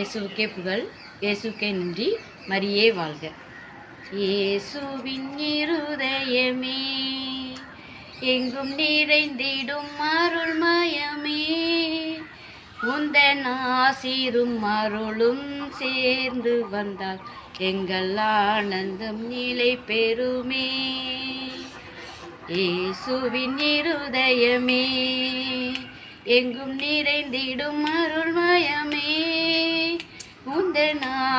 இயேசுவுக்கே புகழ் இயேசுக்கே நன்றி. மரியே வாழ்க. இயேசுவின் இருதயமே எங்கும் நிறைந்திடும் அருள்மயமே உந்தன் ஆசீரும் அருளும் சேர்ந்து வந்தால் எங்கள் ஆனந்தம் நிலை பெறுமே. இயேசுவின் இருதயமே எங்கும் நிறைந்திடும் அருள்மயமே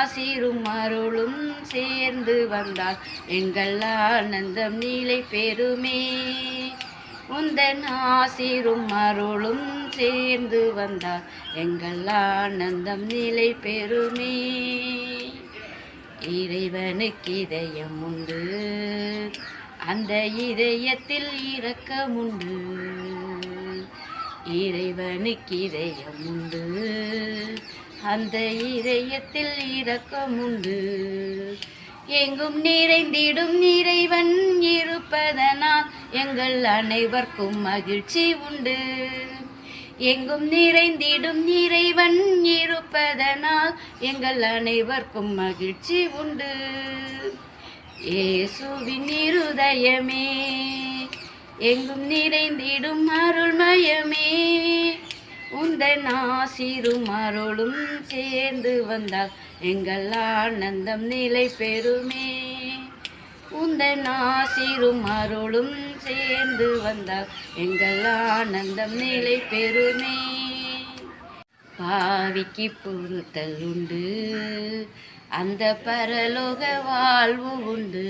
ஆசீரும் அருளும் சேர்ந்து வந்தால் எங்கள் ஆனந்தம் நிலை பெருமே உந்தன் ஆசீரும் அருளும் சேர்ந்து வந்தால் எங்கள் ஆனந்தம் நிலை பெருமே இறைவனுக்கு இதயம் உண்டு. அந்த இதயத்தில் இரக்கமுண்டு. இறைவனுக்கு இதயம் உண்டு அந்த இதயத்தில் இரக்கமுண்டு. எங்கும் நிறைந்திடும் இறைவன் இருப்பதனால் எங்கள் அனைவருக்கும் மகிழ்ச்சி உண்டு. எங்கும் நிறைந்திடும் இறைவன் இருப்பதனால் எங்கள் அனைவருக்கும் மகிழ்ச்சி உண்டு. இயேசுவின் இருதயமே எங்கும் நிறைந்திடும் அருள் மாயமே உந்தன் ஆசீரும் அருளும் சேர்ந்து வந்தால் எங்கள் ஆனந்தம் நிலை பெறுமே. உந்தன் ஆசீரும் அருளும் சேர்ந்து வந்தால் எங்கள் ஆனந்தம் நிலை பெறுமே. பாவிக்கு பொறுத்தல் உண்டு. அந்த பரலோக வாழ்வு உண்டு.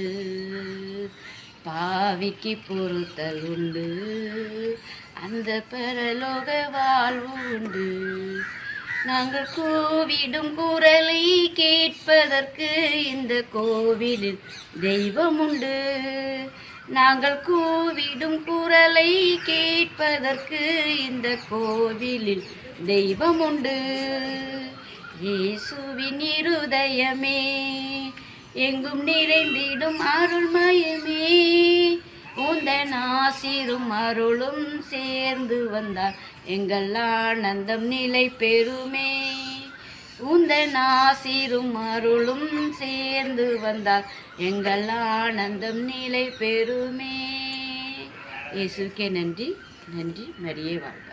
பாவிக்கு பொறுத்தல் உண்டு. அந்த பரலோக வாழ்வு உண்டு. நாங்கள் கோவிடும் குரலை கேட்பதற்கு இந்த கோவிலில் தெய்வம் உண்டு. நாங்கள் கூவிடும் குரலை கேட்பதற்கு இந்த கோவிலில் தெய்வம் உண்டு. இயேசுவின் இருதயமே எங்கும் நிறைந்திடும் அருள்மயமே. ஆசீரும் அருளும் சேர்ந்து வந்தால் எங்கள் ஆனந்தம் நிலை பெருமே உந்தன் ஆசிரும் அருளும் சேர்ந்து வந்தால் எங்கள் ஆனந்தம் நிலை பெருமே இயேசுக்கே நன்றி. நன்றி. மரியே வாழ்க.